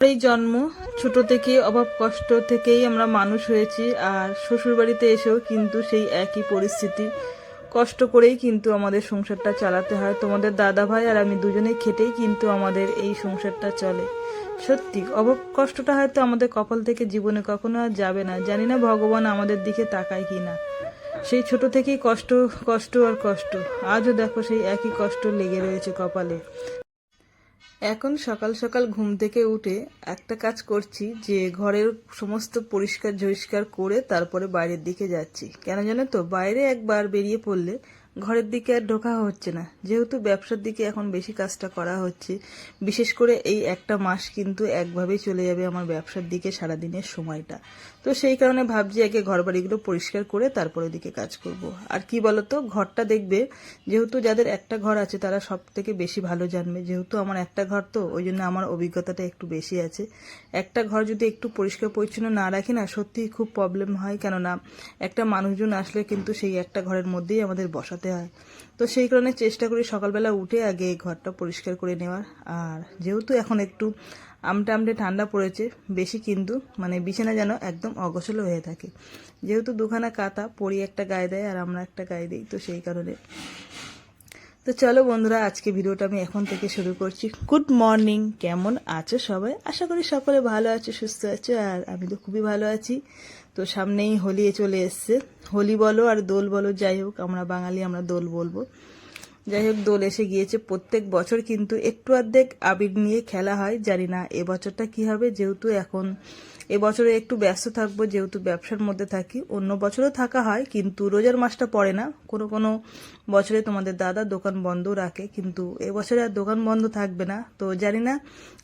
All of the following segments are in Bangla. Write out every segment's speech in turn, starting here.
এই জন্ম ছোট থেকে অভাব কষ্ট থেকেই আমরা মানুষ হয়েছি আর শ্বশুর বাড়িতে এসেও কিন্তু সেই একই পরিস্থিতি। কষ্ট করেই কিন্তু আমাদের সংসারটা চালাতে হয়। তোমাদের দাদা ভাই আর আমি দুজনে খেটেই কিন্তু আমাদের এই সংসারটা চলে। সত্যি, অভাব কষ্টটা হয়তো আমাদের কপাল থেকে জীবনে কখনো আর যাবে না। জানি না ভগবান আমাদের দিকে তাকায় কি না। সেই ছোট থেকেই কষ্ট কষ্ট আর কষ্ট। আজও দেখো সেই একই কষ্ট লেগে রয়েছে কপালে। এখন সকাল সকাল ঘুম থেকে উঠে একটা কাজ করছি যে ঘরের সমস্ত পরিষ্কার ঝরিষ্কার করে তারপরে বাইরের দিকে যাচ্ছি। কেন জানো তো? বাইরে একবার বেরিয়ে পড়লে ঘরের দিকে আর ঢোকা হচ্ছে না। যেহেতু ব্যবসার দিকে এখন বেশি কাজটা করা হচ্ছে, বিশেষ করে এই একটা মাস কিন্তু একভাবেই চলে যাবে আমার ব্যবসার দিকে সারাদিনের সময়টা। তো সেই কারণে ভাবছি আগে ঘর বাড়িগুলো পরিষ্কার করে তারপরে দিকে কাজ করব। আর কি বলতো, ঘরটা দেখবে, যেহেতু যাদের একটা ঘর আছে তারা সব থেকে বেশি ভালো জানবে। যেহেতু আমার একটা ঘর তো, ওই জন্য আমার অভিজ্ঞতাটা একটু বেশি আছে। একটা ঘর যদি একটু পরিষ্কার পরিচ্ছন্ন না রাখি না, সত্যিই খুব প্রবলেম হয়। কেননা, একটা মানুষজন আসলে কিন্তু সেই একটা ঘরের মধ্যেই আমাদের বসাতে হয়। তো সেই কারণে চেষ্টা করি সকালবেলা উঠে আগে ঘরটা পরিষ্কার করে নেওয়ার। আর যেহেতু এখন একটু আমটা আমটে ঠান্ডা পড়েছে, বেশি কিন্তু মানে বিছানা যেন একদম অগোছল হয়ে থাকে। যেহেতু দুখানা কাতা পরি একটা গায়ে দেয় আর আমরা একটা গায়ে দিই, তো সেই কারণে। তো চলো বন্ধুরা, আজকে ভিডিওটা আমি এখন থেকে শুরু করছি। গুড মর্নিং, কেমন আছো সবাই? আশা করি সকলে ভালো আছো, সুস্থ আছো, আর আমি তো খুবই ভালো আছি। তো সামনেই হোলি চলে এসছে। হোলি বলো আর দোল বলো, যাই হোক, আমরা বাঙালি, আমরা দোল বলব। যাই হোক, দোল এসে গিয়েছে। প্রত্যেক বছর কিন্তু একটু অর্ধেক আবির নিয়ে খেলা হয়, জানি না এবছরটা কি হবে। যেহেতু এখন এবছরে একটু ব্যস্ত থাকব, যেহেতু ব্যবসার মধ্যে থাকি। অন্য বছরও থাকা হয়, কিন্তু রোজার মাসটা পড়ে না। কোনো কোনো বছরে তোমাদের দাদা দোকান বন্ধ রাখে, কিন্তু এবছরে আর দোকান বন্ধ থাকবে না। তো জানি না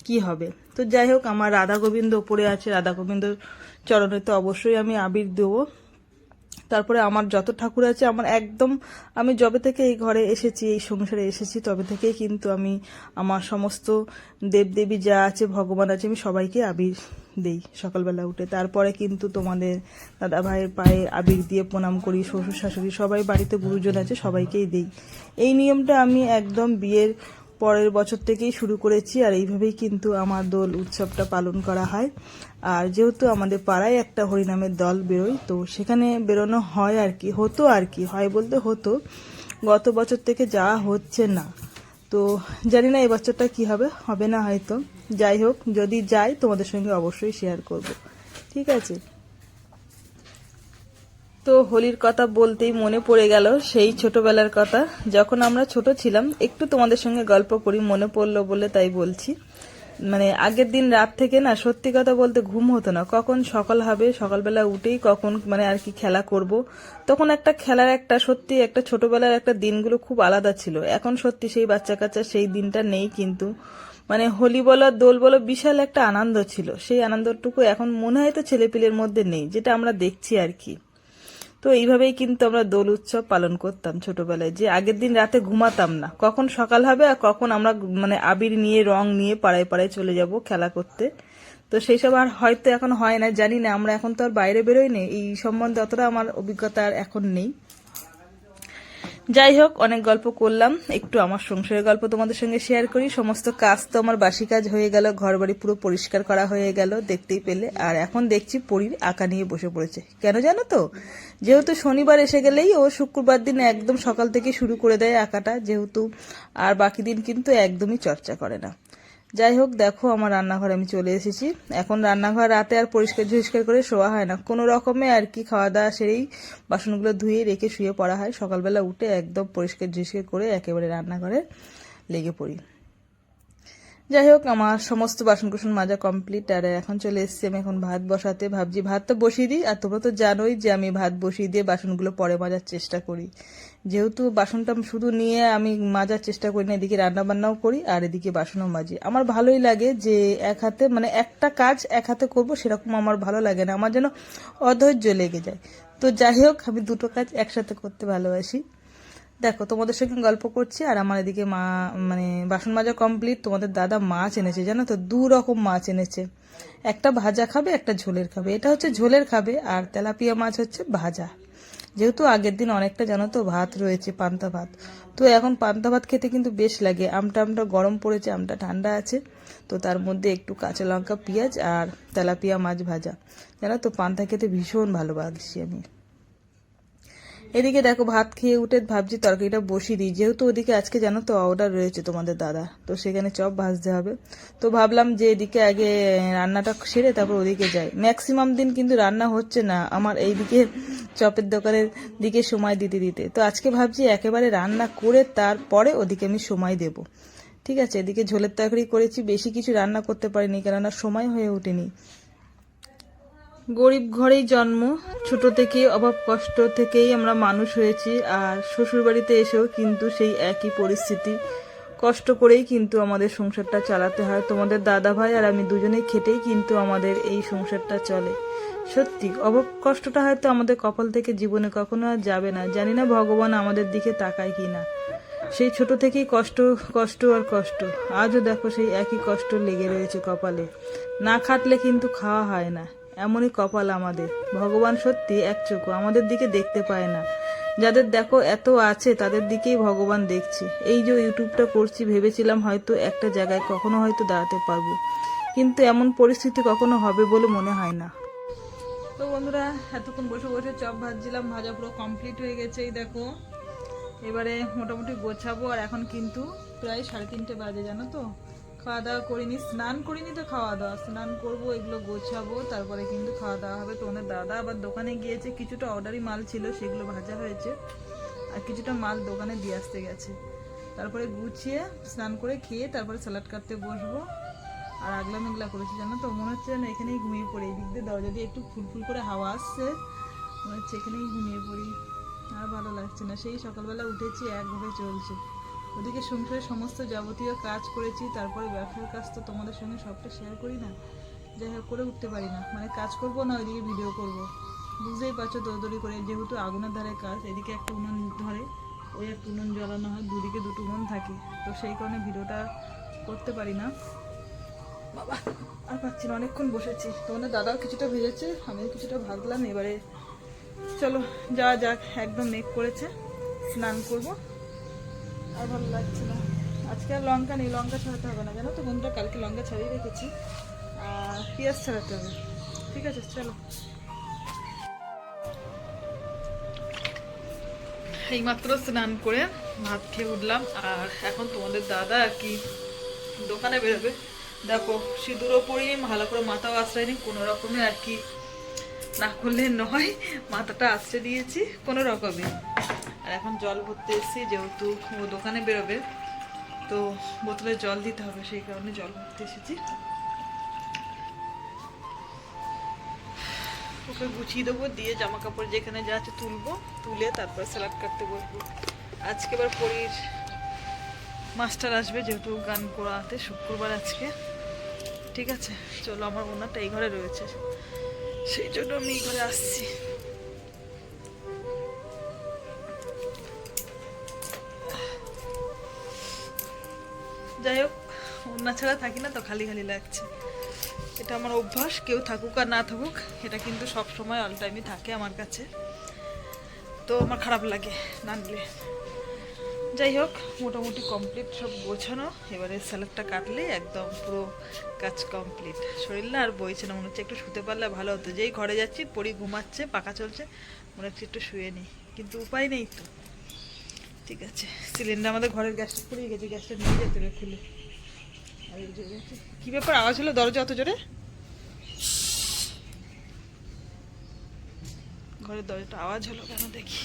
কি হবে। তো যাই হোক, আমার রাধা গোবিন্দ ওপরে আছে। রাধা গোবিন্দ চরণে তো অবশ্যই আমি আবির দেবো। তারপরে আমার যত ঠাকুর আছে, আমার একদম, আমি যবে থেকে এই ঘরে এসেছি, এই সংসারে এসেছি, তবে থেকেই কিন্তু আমি আমার সমস্ত দেবদেবী যা আছে, ভগবান আছে, আমি সবাইকে আবির দেই সকালবেলা উঠে। তারপরে কিন্তু তোমাদের দাদা ভাইয়ের পায়ে আবির দিয়ে প্রণাম করি, শ্বশুর শাশুড়ি, সবাই বাড়িতে গুরুজন আছে, সবাইকেই দেই। এই নিয়মটা আমি একদম বিয়ের পরের বছর থেকেই শুরু করেছি, আর এইভাবেই কিন্তু আমার দোল উৎসবটা পালন করা হয়। আর যেহেতু আমাদের পাড়ায় একটা হরিনামের দল বেরোয়, তো সেখানে বেরোনো হয় আর কি, হতো আর কি, হয় বলতে হতো। গত বছর থেকে যাওয়া হচ্ছে না। তো জানি না এই বছরটা কি হবে হবে না হয়তো। যাই হোক, যদি যাই তোমাদের সঙ্গে অবশ্যই শেয়ার করব। ঠিক আছে? তো হোলির কথা বলতেই মনে পড়ে গেল সেই ছোটবেলার কথা। যখন আমরা ছোট ছিলাম, একটু তোমাদের সঙ্গে গল্প করি, মনে পড়ল বলে তাই বলছি। মানে আগের দিন রাত থেকে না, সত্যি কথা বলতে ঘুম হতো না। কখন সকাল হবে, সকালবেলা উঠেই কখন মানে আর কি খেলা করব। তখন একটা খেলার একটা, সত্যি একটা ছোটবেলার একটা দিনগুলো খুব আলাদা ছিল। এখন সত্যি সেই বাচ্চা কাচ্চা সেই দিনটা নেই কিন্তু। মানে হোলি বলো, দোল বলো, বিশাল একটা আনন্দ ছিল। সেই আনন্দটুকু এখন মনে হয় তো ছেলেপিলের মধ্যে নেই, যেটা আমরা দেখছি আর কি। তো এইভাবেই কিন্তু আমরা দোল উৎসব পালন করতাম ছোটবেলায়, যে আগের দিন রাতে ঘুমাতাম না। কখন সকাল হবে আর কখন আমরা মানে আবির নিয়ে, রং নিয়ে পাড়ায় পাড়ায় চলে যাব খেলা করতে। তো সেই সব আর হয়তো এখন হয় না, জানি না। আমরা এখন তো আর বাইরে বেরোই নেই এই সম্বন্ধে অতটা আমার অভিজ্ঞতা আর এখন নেই। যাই হোক, অনেক গল্প করলাম। একটু আমার সংসারের গল্প তোমাদের সঙ্গে শেয়ার করি। সমস্ত কাজ তো আমার বাসি কাজ হয়ে গেল ঘর বাড়ি পুরো পরিষ্কার করা হয়ে গেল দেখতেই পেলে। আর এখন দেখছি পরীর আঁকা নিয়ে বসে পড়েছে। কেন জানো তো? যেহেতু শনিবার এসে গেলেই ও শুক্রবার দিন একদম সকাল থেকে শুরু করে দেয় আঁকাটা, যেহেতু আর বাকি দিন কিন্তু একদমই চর্চা করে না। যাই হোক, দেখো আমার রান্নাঘরে আমি চলে এসেছি। এখন রান্নাঘর রাতে আর পরিষ্কার ঝরিষ্কার করে শোয়া হয় না। কোনো রকমে আর কি খাওয়া দাওয়া সেরেই বাসনগুলো ধুয়ে রেখে শুয়ে পড়া হয়। সকালবেলা উঠে একদম পরিষ্কার ঝরিষ্কার করে একেবারে রান্নাঘরে লেগে পড়ি। যাই হোক, আমার সমস্ত বাসন কুসন মাজা কমপ্লিট আর এখন চলে এসেছি আমি এখন ভাত বসাতে। ভাবছি ভাত তো বসিয়ে দিই। আর তোমরা তো জানোই যে আমি ভাত বসিয়ে দিয়ে বাসনগুলো পরে মাজার চেষ্টা করি। যেহেতু বাসনটা শুধু নিয়ে আমি মাজার চেষ্টা করি না, এদিকে রান্না বান্নাও করি আর এদিকে বাসনও মাজি। আমার ভালোই লাগে যে এক হাতে মানে একটা কাজ এক হাতে করব সেরকম আমার ভালো লাগে না, আমার যেন অধৈর্য লেগে যায়। তো যাই হোক, আমি দুটো কাজ একসাথে করতে ভালোবাসি। দেখো, তোমাদের সঙ্গে গল্প করছি আর আমার এদিকে মা মানে বাসন মাজা কমপ্লিট। তোমাদের দাদা মাছ এনেছে, জানো তো? দু রকম মাছ এনেছে। একটা ভাজা খাবে, একটা ঝোলের খাবে। এটা হচ্ছে ঝোলের খাবে আর তেলাপিয়া মাছ হচ্ছে ভাজা। যেহেতু আগের দিন অনেকটা জানো তো, ভাত রয়েছে, পান্তা ভাত। তো এখন পান্তা ভাত খেতে কিন্তু বেশ লাগে। আমটা আমটা গরম পড়েছে, আমটা ঠান্ডা আছে। তো তার মধ্যে একটু কাঁচা লঙ্কা, পেঁয়াজ আর তেলাপিয়া মাছ ভাজা। জানো তো, পান্তা খেতে ভীষণ ভালোবাসি আমি। এদিকে দেখো, ভাত খেয়ে উঠে ভাবছি তরকারিটা বসিয়ে দিই। যেহেতু ওদিকে আজকে জানো তো অর্ডার রয়েছে তোমাদের দাদা, তো সেখানে চপ ভাজতে হবে। তো ভাবলাম যে এদিকে আগে রান্নাটা সেরে তারপর ওদিকে যাই। ম্যাক্সিমাম দিন কিন্তু রান্না হচ্ছে না। আমার এইদিকে চপের দোকানের দিকে সময় দিতে দিতে। তো আজকে ভাবছি একেবারে রান্না করে তারপরে ওদিকে আমি সময় দেব। ঠিক আছে, এদিকে ঝোলের তরকারি করেছি, বেশি কিছু রান্না করতে পারিনি কেননা সময় হয়ে ওঠেনি। গরিব ঘরেই জন্ম, ছোট থেকে অভাব কষ্ট থেকেই আমরা মানুষ হয়েছি আর শ্বশুর বাড়িতে এসেও কিন্তু সেই একই পরিস্থিতি। কষ্ট করেই কিন্তু আমাদের সংসারটা চালাতে হয়। তোমাদের দাদা ভাই আর আমি দুজনেই খেটেই কিন্তু আমাদের এই সংসারটা চলে। সত্যি অভাব কষ্টটা হয়তো আমাদের কপাল থেকে জীবনে কখনো আর যাবে না। জানি না ভগবান আমাদের দিকে তাকায় কি না। সেই ছোট থেকেই কষ্ট কষ্ট আর কষ্ট। আজও দেখো সেই একই কষ্ট লেগে রয়েছে কপালে। না খাটলে কিন্তু খাওয়া হয় না। এমনই কপাল আমাদের। ভগবান সত্যি এক চোখো আমাদের দিকে দেখতে পায় না। যাদের দেখো এত আছে, তাদের দিকেই ভগবান দেখছে। এই যে ইউটিউবটা করছি, ভেবেছিলাম হয়তো একটা জায়গায় কখনো হয়তো দাঁড়াতে পারব। কিন্তু এমন পরিস্থিতি কখনো হবে বলে মনে হয় না। তো বন্ধুরা, এতক্ষণ বসে বসে চপ ভাজছিলাম, ভাজা পুরো কমপ্লিট হয়ে গেছে, এই দেখো। এবারে মোটামুটি গোছাবো, আর এখন কিন্তু প্রায় সাড়ে তিনটে বাজে, জানো তো? খাওয়া দাওয়া করিনি, স্নান করিনি তো খাওয়া দাওয়া। স্নান করব, এগুলো গোছাবো, তারপরে কিন্তু খাওয়া দাওয়া হবে। তোমাদের দাদা আবার দোকানে গিয়েছে, কিছুটা অর্ডারি মাল ছিল, সেগুলো ভাজা হয়েছে। আর কিছুটা মাল দোকানে দিয়ে আসতে গেছে। তারপরে গুছিয়ে, স্নান করে খেয়ে তারপরে স্যালাড কাটতে বসবো। আর আগলা মেঘলা করেছি, জানো তো? মনে হচ্ছে যেন এখানেই ঘুমিয়ে পড়ি। এই দিক দিয়ে দরজা দিয়ে একটু ফুলফুল করে হাওয়া আসছে। মনে হচ্ছে এখানেই ঘুমিয়ে পড়ি। আর ভালো লাগছে না। সেই সকালবেলা উঠেছি, একভাবে চলছে। ওদিকে সংসারের সমস্ত যাবতীয় কাজ করেছি, তারপরে ব্যবসার কাজ তো তোমাদের সঙ্গে সবটা শেয়ার করি না? যাই হোক, করে উঠতে পারি না। মানে কাজ করব না, ওইদিকে ভিডিও করব। বুঝতেই পারছ, দৌড়দৌড়ি করে যেহেতু আগুনের ধারে কাজ, এদিকে একটা উনুন ধরে, ওই একটা উনুন জ্বালানো হয়, দুদিকে দুটো উনুন থাকে। তো সেই কারণে ভিডিওটা করতে পারি না। বাবা, আর পাচ্ছি না, অনেকক্ষণ বসেছি। তোমাদের দাদাও কিছুটা ভেজেছে, আমিও কিছুটা ভাজলাম, এবারে চলো, যাওয়া যাক, একদম মেঘ করেছে, স্নান করব। আর ভালো লাগছে না। আজকে আর লঙ্কা নেই, লঙ্কা ছাড়াতে হবে না, জানো তো বন্ধুরা, কালকে লঙ্কা ছাড়িয়ে রেখেছি। আর পেঁয়াজ ছাড়াতে হবে। ঠিক আছে, চলো। এইমাত্র স্নান করে ভাত খেয়ে উঠলাম, আর এখন তোমাদের দাদা আর কি দোকানে বেরোবে। দেখো সিঁদুরও পরিনি ভালো করে মাথাও আশ্রয় নিই কোনো রকমে আর কি না করলে নয়, মাথাটা আশ্রয় দিয়েছি কোনো রকমে। আর এখন জল ভরতে এসেছি, যেহেতু দোকানে বেরোবে, তো বোতলে জল দিতে হবে, সেই কারণে জল ভরতে এসেছি। ওকে গুছিয়ে দেবো, দিয়ে জামা কাপড় যেখানে যা আছে তুলবো, তুলে তারপর স্যালাড কাটতে বসবো। আজকে এবার পরীর মাস্টার আসবে, যেহেতু গান করাতে, শুক্রবার আজকে। ঠিক আছে, চলো, আমার ওনারটা এই ঘরে রয়েছে। সেই জন্য আমি এই ঘরে আসছি। যাই হোক, ওনা ছাড়া থাকি না তো, খালি খালি লাগছে। এটা আমার অভ্যাস, কেউ থাকুক আর না থাকুক, এটা কিন্তু সব সময় অল টাইমই থাকে আমার কাছে। তো আমার খারাপ লাগে না যাই হোক, মোটামুটি কমপ্লিট সব গোছানো। এবারে স্যালাডটা কাটলে একদম পুরো কাজ কমপ্লিট শরীর না আর বইছে না, মনে হচ্ছে একটু শুতে পারলে ভালো হতো। যেই ঘরে যাচ্ছি, পরি ঘুমাচ্ছে পাকা চলছে, মনে হচ্ছে একটু শুয়ে নিই। কিন্তু উপায় নেই তো। ঠিক আছে সিলিন্ডার আমাদের ঘরের গ্যাসটা পুড়িয়ে গেছে, গ্যাসটা নিয়ে যেতে খুলে কি ব্যাপার? আওয়াজ হলো দরজা অত জোরে? ঘরের দরজাটা আওয়াজ হলো কেন দেখি।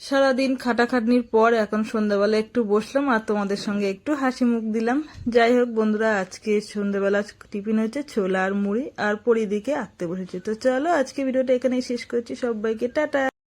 সারাদিন খাটাখাটনির পর এখন সন্ধ্যাবেলা একটু বসলাম আর তোমাদের সঙ্গে একটু হাসি মুখ দিলাম। যাই হোক বন্ধুরা, আজকে সন্ধ্যাবেলা টিফিন হয়েছে ছোলা আর মুড়ি আর পরিদিকে আঁকতে বসেছে। তো চলো আজকে ভিডিওটা এখানেই শেষ করছি। সবাইকে টাটা।